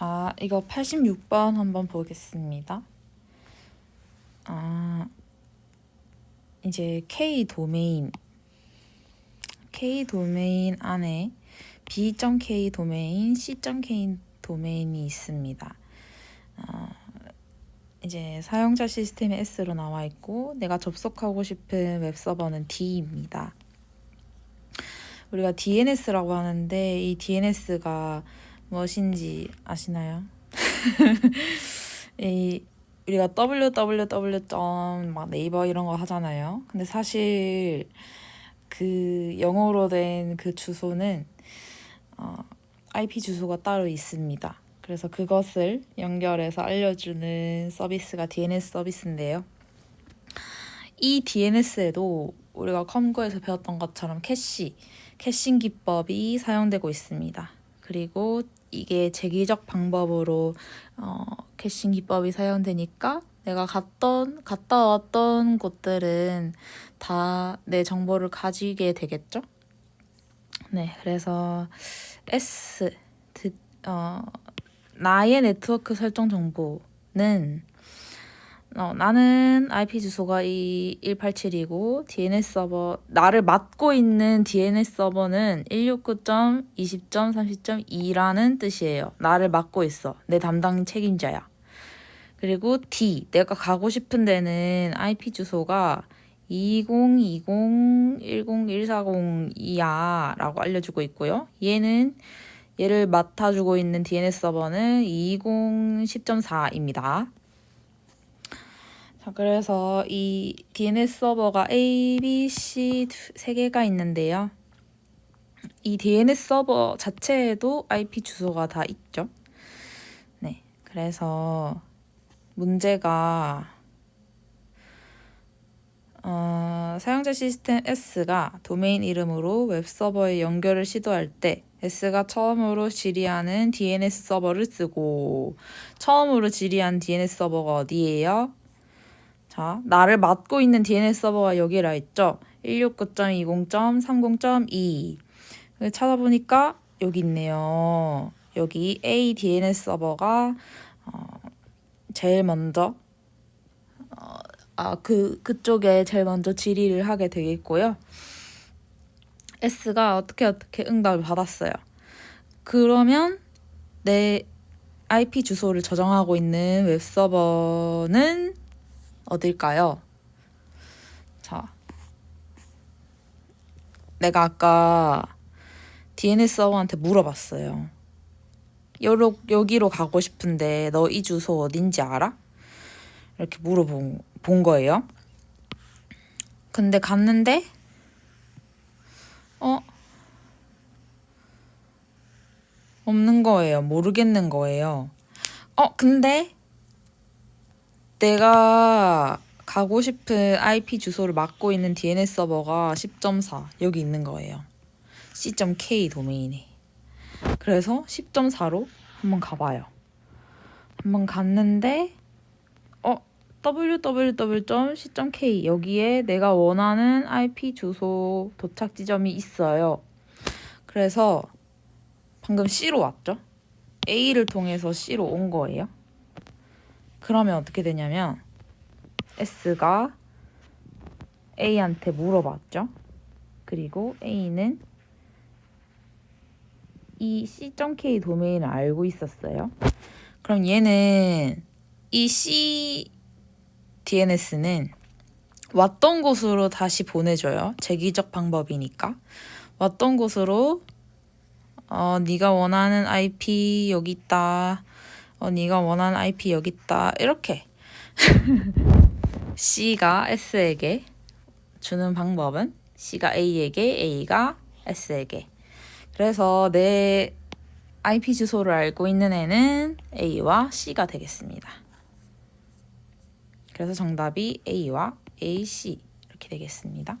자, 이거 86번 한번 보겠습니다. 아, 이제 K 도메인, K 도메인 안에 B.K 도메인, C.K 도메인이 있습니다. 아, 이제 사용자 시스템이 S로 나와 있고 내가 접속하고 싶은 웹서버는 D입니다. 우리가 DNS라고 하는데 이 DNS가 무엇인지 아시나요? 이 우리가 www. 막 네이버 이런 거 하잖아요. 근데 사실 그 영어로 된 그 주소는 어, IP 주소가 따로 있습니다. 그래서 그것을 연결해서 알려주는 서비스가 DNS 서비스인데요. 이 DNS에도 우리가 컴고에서 배웠던 것처럼 캐시, 캐싱 기법이 사용되고 있습니다. 그리고 이게 재기적 방법으로 어, 캐싱 기법이 사용되니까 내가 갔던 갔다 왔던 곳들은 다 내 정보를 가지게 되겠죠. 네, 그래서 S 드, 어, 나의 네트워크 설정 정보는 어, 나는 IP 주소가 이 187이고 DNS 서버 나를 맡고 있는 DNS 서버는 169.20.30.2라는 뜻이에요. 나를 맡고 있어. 내 담당 책임자야. 그리고 D 내가 가고 싶은 데는 IP 주소가 2020-10140이야 라고 알려주고 있고요. 얘는 얘를 맡아주고 있는 DNS 서버는 2010.4입니다. 자, 그래서 이 DNS 서버가 A, B, C 세 개가 있는데요. 이 DNS 서버 자체에도 IP 주소가 다 있죠. 네. 그래서 문제가 어, 사용자 시스템 S가 도메인 이름으로 웹 서버에 연결을 시도할 때 S가 처음으로 질의하는 DNS 서버를 쓰고 처음으로 질의한 DNS 서버가 어디예요? 자, 나를 맡고 있는 DNS 서버가 여기라 했죠. 169.20.30.2 찾아보니까 여기 있네요. 여기 A DNS 서버가 어, 제일 먼저 어, 아, 그, 그쪽에 제일 먼저 질의를 하게 되겠고요. S가 어떻게 어떻게 응답을 받았어요. 그러면 내 IP 주소를 저장하고 있는 웹 서버는 어딜까요? 자, 내가 아까 DNS 서버한테 물어봤어요. 여로, 여기로 가고 싶은데 너 이 주소 어딘지 알아? 이렇게 물어본 본 거예요. 근데 갔는데 어 없는 거예요. 모르겠는 거예요. 어 근데 내가 가고 싶은 IP 주소를 맡고 있는 DNS 서버가 10.4 여기 있는 거예요. C.K 도메인에. 그래서 10.4로 한번 가봐요. 한번 갔는데 어 www.c.k 여기에 내가 원하는 IP 주소 도착 지점이 있어요. 그래서 방금 C로 왔죠? A를 통해서 C로 온 거예요. 그러면 어떻게 되냐면 S가 A한테 물어봤죠. 그리고 A는 이 C.K 도메인을 알고 있었어요. 그럼 얘는 이 C DNS는 왔던 곳으로 다시 보내줘요. 재기적 방법이니까. 왔던 곳으로 어, 네가 원하는 IP 여기 있다. 어, 네가 원하는 IP 여기 있다. 이렇게 C가 S에게 주는 방법은 C가 A에게, A가 S에게. 그래서 내 IP 주소를 알고 있는 애는 A와 C가 되겠습니다. 그래서 정답이 A와 AC 이렇게 되겠습니다.